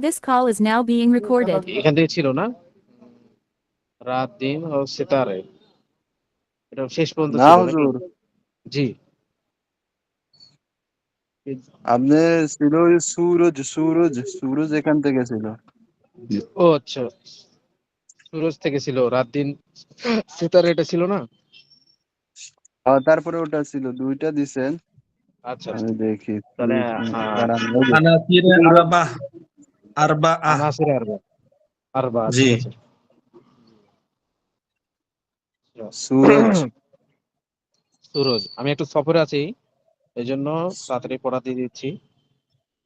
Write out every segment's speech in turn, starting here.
This call is now being recorded. এখান থেকে ছিল না রাত দিন ও সিতারে এটা শেষ পর্যন্ত না? হুজুর জি আপনি ছিল সুরজ সুরজ সুরজ এখান থেকে ছিল ও আচ্ছা সুরজ থেকে ছিল রাত দিন সিতারে এটা ছিল না আর তারপরে ওটা ছিল দুইটা দিছেন আচ্ছা আমি দেখি তাহলে, আরবা আরবা আনাসির আরবা আরবা জি। সুরজ। সুরজ আমি একটু সফরে আছি এই জন্য তাড়াতাড়ি পড়াতে দিচ্ছি।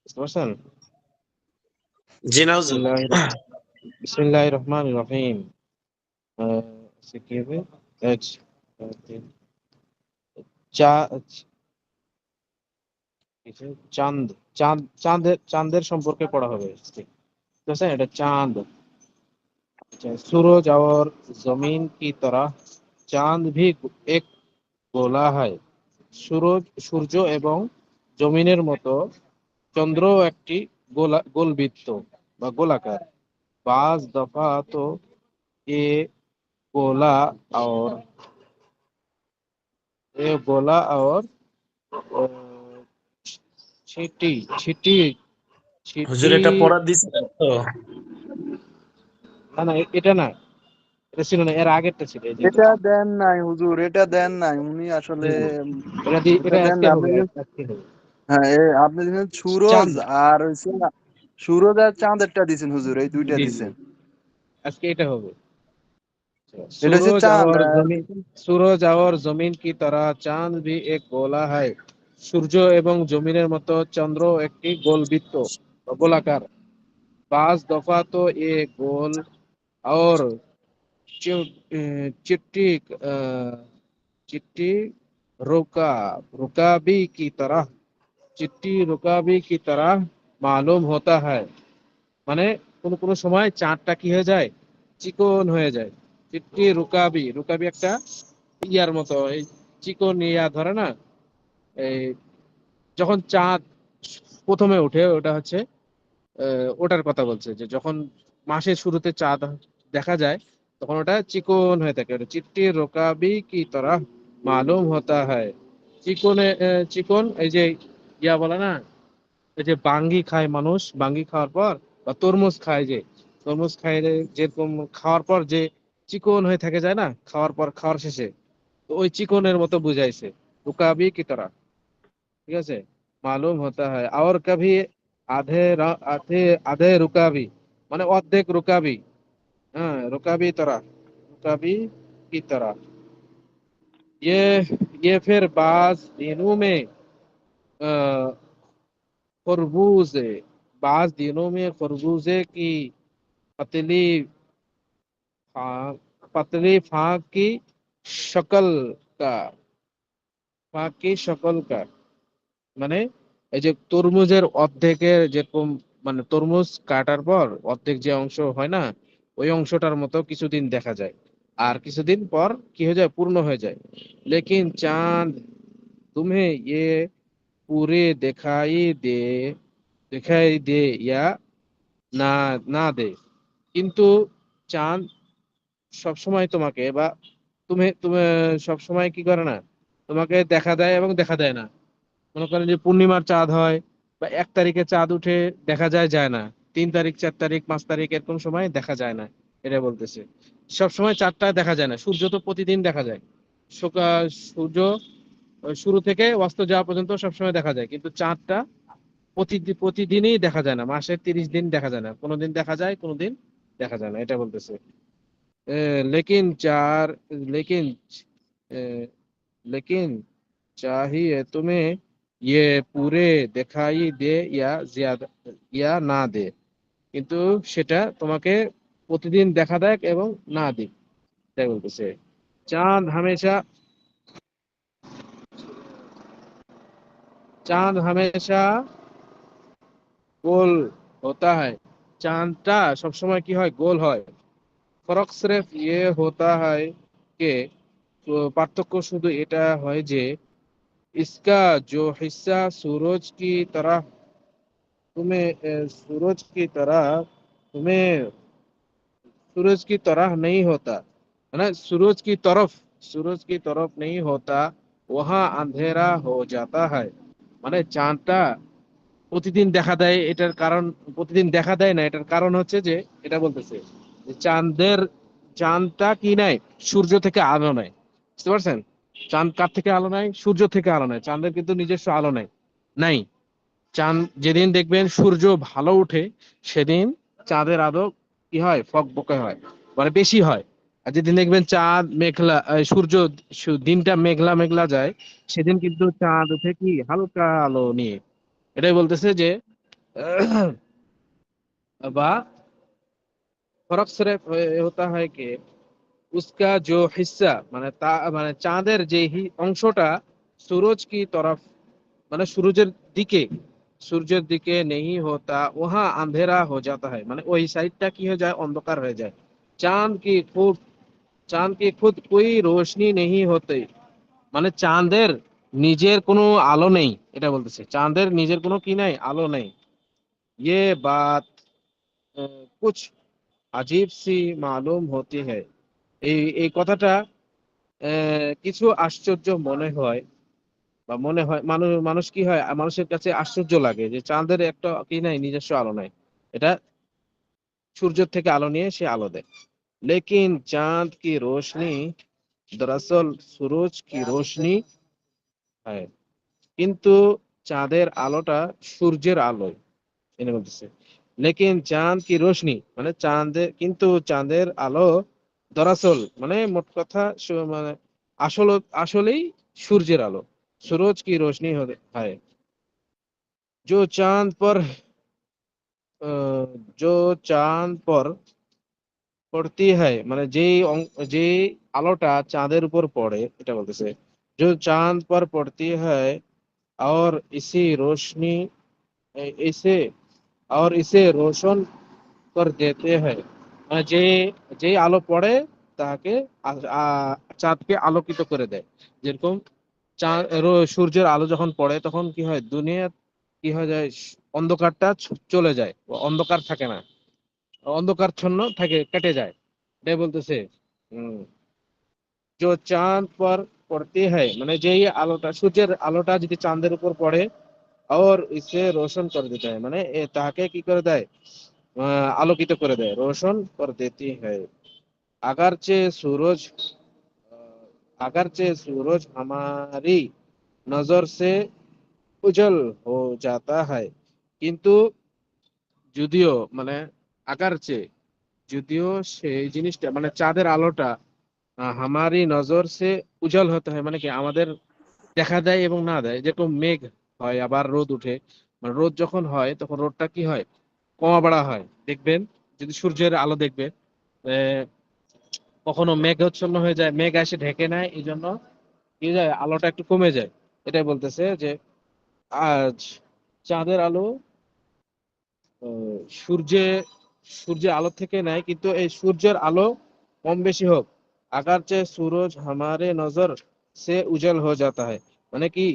বুঝতে পারছেন? জি না হুজুর বিসমিল্লাহ রহমান রহিম সে কি হবে? চা চাঁদ চাঁদ চাঁদের চাঁদের সম্পর্কে পড়া হবে ঠিক আছে এটা চাঁদ अच्छा, सूरज और जमीन की तरह চাঁদ भी এক গোলা হয় সূরজ সূর্য এবং জমিনের মতো চন্দ্র একটি গোলা গোলবৃত্ত বা গোলাকার বাজ দফা তো এ গোলা और ये गोला और अ, छिटी छिटी হুজুর এটা छिटी পড়া দিছে তো না না এ- এটা না এটা ছিল না এর আগেরটা ছিল এই যে এটা দেন নাই হুজুর এটা দেন নাই উনি আসলে এটা দি- এটা এটা দেন আজকে না, হবে আপনি- আজকে হবে হ্যাঁ এ আপনি দিছেন সুরজ চাঁদ। আর হচ্ছে না, সুরজ আর চাঁদেরটা দিছেন হুজুর এই দুইটা জি, জি। দিছেন আজকে এটা হবে এটা হচ্ছে सूरज চাঁদ और আহ, जमीन सूरज और जमीन की तरह চাঁদ भी एक গোলা है সূর্য এবং জমিনের মতো চন্দ্র একটি গোলবৃত্ত বা গোলাকার পাঁচ দফা তো এ গোল और चि- अ, चिट्टी अ, चिट्टी रुका रुकाबी की तरह चिट्टी रुकाबी की तरह मालूम होता है মানে কোনো কোনো সময় চাঁদটা কি হয়ে যায় চিকন হয়ে যায় চিট্টি রুকাবি রুকাবি একটা ইয়ার মতো এই চিকন ইয়া ধরে না এই যখন চাঁদ প্রথমে ওঠে, ওটা হচ্ছে ওটার কথা বলছে যে যখন মাসের শুরুতে চাঁদ দেখা যায়, তখন ওটা চিকন হয়ে থাকে। ওটা চিট্টি রোকাবি কি তরা মালুম হতা হয়। চিকনে চিকন, এই যে ইয়া বলে না, এই যে বাঙ্গি খায় মানুষ, বাঙ্গি খাওয়ার পর বা তরমুজ খায় যে, তরমুজ খায় যেরকম খাওয়ার পর যে চিকন হয়ে থাকে যায় না, খাওয়ার পর, খাওয়ার শেষে, তো ওই চিকনের মতো বুঝাইছে। রুকাবি কি তারা ঠিক আছে মালুম হতা হয় আর কভি আধে রা- আধে আধে রুকাবি মানে অর্ধেক রুকাবি হ্যাঁ রুকাবি তারা রুকাবি की तरह ये ये फिर बाज दिनों में अ, खरबूजे बाज दिनों में खरबूजे की पतली फाक पतली फाक की शक्ल का फाक की शक्ल का মানে এই যে তরমুজের অর্ধেকের যেরকম মানে তরমুজ কাটার পর অর্ধেক যে অংশ হয় না, ওই অংশটার মতো কিছুদিন দেখা যায়। আর কিছুদিন পর কি হয়ে যায়? পূর্ণ হয়ে যায়। লেকিন চাঁদ, তুমি ইয়ে পুরে দেখাই দে দেখাই দে ইয়া না না দে। কিন্তু চাঁদ সব সময় তোমাকে বা তুমি তুমি সব সময় কি করে না? তোমাকে দেখা দেয় এবং দেখা দেয় না। মনে করেন যে পূর্ণিমার চাঁদ হয় বা এক তারিখে চাঁদ উঠে দেখা যায় যায় না। তিন তারিখ, চার তারিখ, পাঁচ তারিখ এরকম সময় দেখা যায় না, এটা বলতেছে। সব সময় চারটা দেখা যায় না, সূর্য তো প্রতিদিন দেখা যায়। সূর্য শুরু থেকে অস্ত যাওয়া পর্যন্ত সবসময় দেখা যায়, কিন্তু চাঁদটা প্রতিদিন প্রতিদিনই দেখা যায় না, মাসের তিরিশ দিন দেখা যায় না, কোনোদিন দেখা যায়, কোনোদিন দেখা যায় না, এটা বলতেছে। লেকিন চার, লেকিন লেকিন, চাহিয়ে তুমি ये पूरे दिखाई दे या ज्यादा या না দে কিন্তু সেটা তোমাকে প্রতিদিন দেখা দেয় এবং না দিক তাই বলতেছে চাঁদ হামেশা चांद हमेशा গোল होता है চাঁদটা সবসময় কি হয় গোল হয় ফরক সির্ফ ইয়ে होता है कि তো পার্থক্য শুধু এটা হয় যে इसका जो हिस्सा सूरज की तरह तुम्हें अ, सूरज की तरह तुम्हें सूरज की तरह नहीं होता है ना सूरज की तरफ सूरज की तरफ नहीं होता वहाँ अंधेरा हो जाता है মানে চাঁদটা প্রতিদিন দেখা দেয় এটার কারণ প্রতিদিন দেখা দেয় না এটার কারণ হচ্ছে যে এটা বলতেছে যে চাঁদের চাঁদটা কি নেয় সূর্য থেকে আলো নেয় বুঝতে পারছেন চাঁদ কার থেকে আলো নাই সূর্য থেকে আলো নাই চাঁদের কিন্তু নিজস্ব আলো নাই। নাই। চাঁদ যেদিন দেখবেন সূর্য ভালো উঠে সেদিন চাঁদের আলো কি হয়? ফক বকে হয়। মানে বেশি হয়। আর যেদিন দেখবেন চাঁদ মেঘলা সূর্য দিনটা মেঘলা মেঘলা যায়, সেদিন কিন্তু চাঁদ উঠে কি? হালকা আলো নিয়ে। এটাই বলতেছে যে বা ফরক সরে হতা হয় কে? कि उसका जो हिस्सा মানে তা মানে চাঁদের যে হি- অংশটা সূরজ কি তরফ মানে সূর্যের দিকে সূর্যের দিকে নেই होता वहाँ अंधेरा हो जाता है মানে ওই সাইডটা কি হয়ে যায় অন্ধকার হয়ে যায় চাঁদ কি খুব চাঁদ কি খুদ कोई रोशनी नहीं होती মানে চাঁদের নিজের কোনো আলো নেই এটা বলতেছে চাঁদের নিজের কোনো কি নাই আলো নেই ये बात अ, कुछ আজীব সি মালুম হতে হয় এই এই কথাটা কিছু আশ্চর্য মনে হয় বা মনে হয়, মানুষ মানুষ কি হয়, মানুষের কাছে আশ্চর্য লাগে যে চাঁদের একটা কি নাই, নিজস্ব আলো নাই। এটা সূর্য থেকে আলো নিয়ে সে আলো দেয়। লেকিন চাঁদ কি রোশনি? দরাসল সুরজ কি রোশনি? হয়। কিন্তু চাঁদের আলোটা সূর্যের আলো এনে বলতেছে, লেকিন চাঁদ কি রোশনি? মানে চাঁদের কিন্তু চাঁদের আলো দরাসল মানে মোট কথা সু- মানে আসল আসলেই সূর্যের আলো सूरज की रोशनी हो- है जो चांद पर अ, जो चांद पर পড়তি হয় মানে যেই অং- যেই আলোটা চাঁদের উপর পড়ে এটা বলতেছে जो चांद पर पड़ती है और इसी रोशनी ए- इसे और इसे रोशन कर देते हैं মানে যে যে আলো পড়ে তাকে আ- আ- চাঁদকে আলোকিত করে দেয় যেরকম চাঁদ রো- সূর্যের আলো যখন পড়ে তখন কি হয় দুনিয়া কি হয়ে যায় স- অন্ধকারটা ছ- চলে যায় ও অন্ধকার থাকে না অন্ধকারচ্ছন্ন থাকে কেটে যায় এটাই বলতেছে হম जो चांद पर पड़ती है মানে যেই আলোটা সূর্যের আলোটা যদি চাঁদের উপর পড়ে और इसे रोशन कर देता है মানে এ তাকে কি করে দেয় আহ, আলোকিত করে দেয়। রোশন কর দেতি হ্যায় আগার চে সুরজ আগার চে সুরজ হামারি নজর সে উজ্জ্বল হো যাতা হয়। কিন্তু যদিও মানে আগার চে যদিও সেই জিনিসটা মানে চাঁদের আলোটা হামারি নজর সে উজ্জ্বল হতে হয়। মানে কি, আমাদের দেখা দেয় এবং না দেয়। যেরকম মেঘ হয়, আবার রোদ উঠে। মানে রোদ যখন হয়, তখন রোদটা কি হয়? কমা বাড়া হয়। দেখবেন, যদি সূর্যের আলো দেখবে কখনো মেঘাচ্ছন্ন হয়ে যায়, মেঘ এসে ঢেকে নেয় এই জন্য কি যায় আলোটা একটু কমে যায়। এটাই বলতেছে যে, আজ চাঁদের আলো সূর্যে, সূর্যের আলো থেকে নেয়, কিন্তু এই সূর্যের আলো কম বেশি হোক। আগার চেয়ে সূরজ হামারে নজর, সে উজ্জ্বল হয়ে যাতা হয়। মানে কি?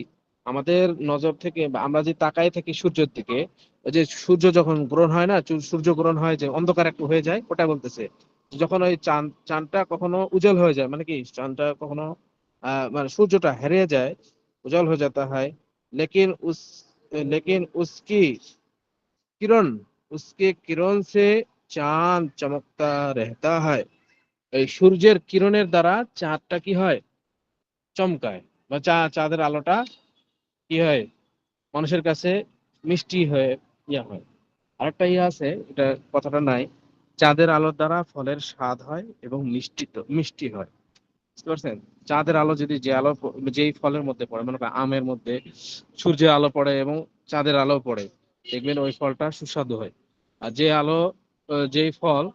আমাদের নজর থেকে আমরা যে তাকাই থাকি সূর্যের দিকে, ওই যে সূর্য যখন গ্রহণ হয় না সূর্য গ্রহণ হয় যে অন্ধকার একটু হয়ে যায়, ওটা বলতেছে। যখন ওই চাঁদ, চাঁদটা কখনো উজ্জ্বল হয়ে যায় মানে কি, চাঁদটা কখনো মানে সূর্যটা হারিয়ে যায়, উজ্জ্বল হয়ে যেতে হয়। লেকিন উস, লেকিন উসকি কিরণ, উসকে কিরণ সে চাঁদ চমকতা রেহতা হয়। এই সূর্যের কিরণের দ্বারা চাঁদটা কি হয়? চমকায়, বা চা, চাঁদের আলোটা কি হয়, মানুষের কাছে মিষ্টি হয়ে ইয়া হয়। আরেকটা ইয়ে আছে, এটা কথাটা নাই, চাঁদের আলোর দ্বারা ফলের স্বাদ হয় এবং মিষ্টিত মিষ্টি হয়। বুঝতে পারছেন? চাঁদের আলো যদি যে আলো যেই ফলের মধ্যে পড়ে, মনে করেন আমের মধ্যে সূর্যের আলো পড়ে এবং চাঁদের আলো পড়ে, দেখবেন ওই ফলটা সুস্বাদু হয়। আর যে আলো যেই ফল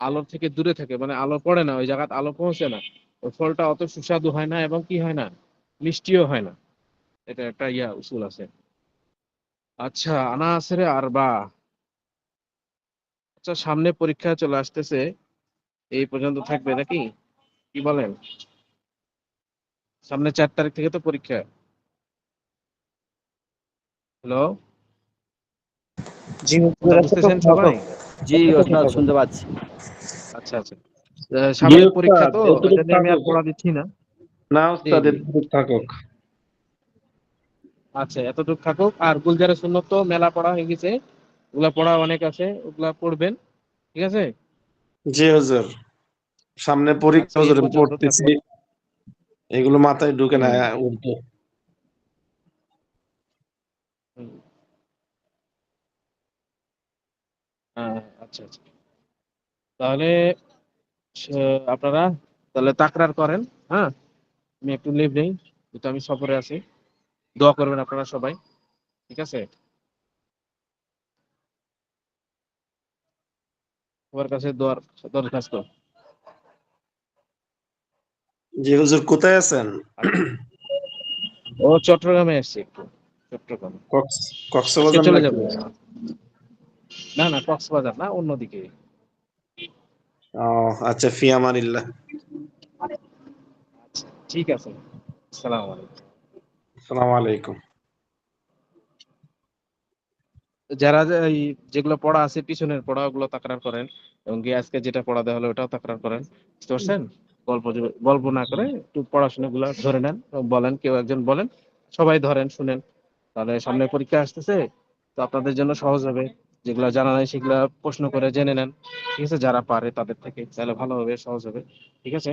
আলোর থেকে দূরে থাকে মানে আলো পড়ে না, ওই জায়গাতে আলো পৌঁছে না, ওই ফলটা অত সুস্বাদু হয় না এবং কি হয় না, মিষ্টিও হয় না। এটা একটা ইয়া উসুল আছে। আচ্ছা আনা আসরে আরবা আচ্ছা সামনে পরীক্ষা চলে আসতেছে। এই পর্যন্ত থাকবে নাকি? কি বলেন? সামনে চার তারিখ থেকে তো পরীক্ষা। হ্যালো? জি বুঝতেছেন সবাই? জি ওস্তাদ শুনতে পাচ্ছি। আচ্ছা আচ্ছা। সামনে পরীক্ষা তো আমি আর পড়া দিচ্ছি না। না ওস্তাদ থাকুক। আচ্ছা এতটুকু থাকুক। আর গুলজারে সুন্নত তো মেলা পড়া হয়ে গেছে। ওগুলা পড়া অনেক আছে ওগুলা পড়বেন। ঠিক আছে? জি হুজুর। সামনে পরীক্ষা আচ্ছা, হুজুর পড়তেছি। এগুলো মাথায় ঢুকে না হুম। হ্যাঁ আচ্ছা আচ্ছা। তাহলে আপনারা তাহলে তাকরার করেন হ্যাঁ? আমি একটু লিভ নেই যেহেতু আমি সফরে আছি। দোয়া করবেন আপনারা সবাই। ঠিক আছে? সবার কাছে দোয়ার দরখাস্ত। জি হুজুর কোথায় আছেন? ও চট্টগ্রামে এসছে একটু। চট্টগ্রামে। কক্সবাজার চলে নাকি? যাব। না না কক্সবাজার না অন্যদিকে। ও আচ্ছা ফিয়ামানিল্লাহ। আচ্ছা ঠিক আছে। আসসালামু আলাইকুম। যারা যেগুলো পড়া আছে পিছনের পড়া ওগুলো তাকরার করেন এবং আজকে যেটা পড়া দেওয়া হলো ওটাও তাকরার করেন। বুঝতে পারছেন? গল্প গল্প না করে একটু পড়াশোনা গুলো ধরে নেন, বলেন, কেউ একজন বলেন, সবাই ধরেন, শুনেন। তাহলে সামনে পরীক্ষা আসতেছে, তো আপনাদের জন্য সহজ হবে। যেগুলো জানা নাই সেগুলো প্রশ্ন করে জেনে নেন। ঠিক আছে? যারা পারে তাদের থেকে, তাহলে ভালো হবে, সহজ হবে। ঠিক আছে?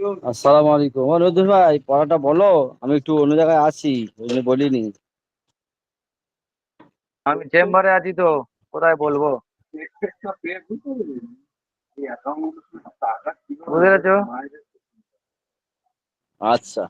আসসালামু আলাইকুম নজরুল ভাই পড়াটা বলো? আমি একটু অন্য জায়গায় আছি ওই জন্য বলিনি। আমি চেম্বারে আছি তো কোথায় বলব? বুঝতে পেরেছ? আচ্ছা।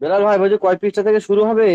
বেলাল ভাই বলছি কয় পিসটা থেকে শুরু হবে?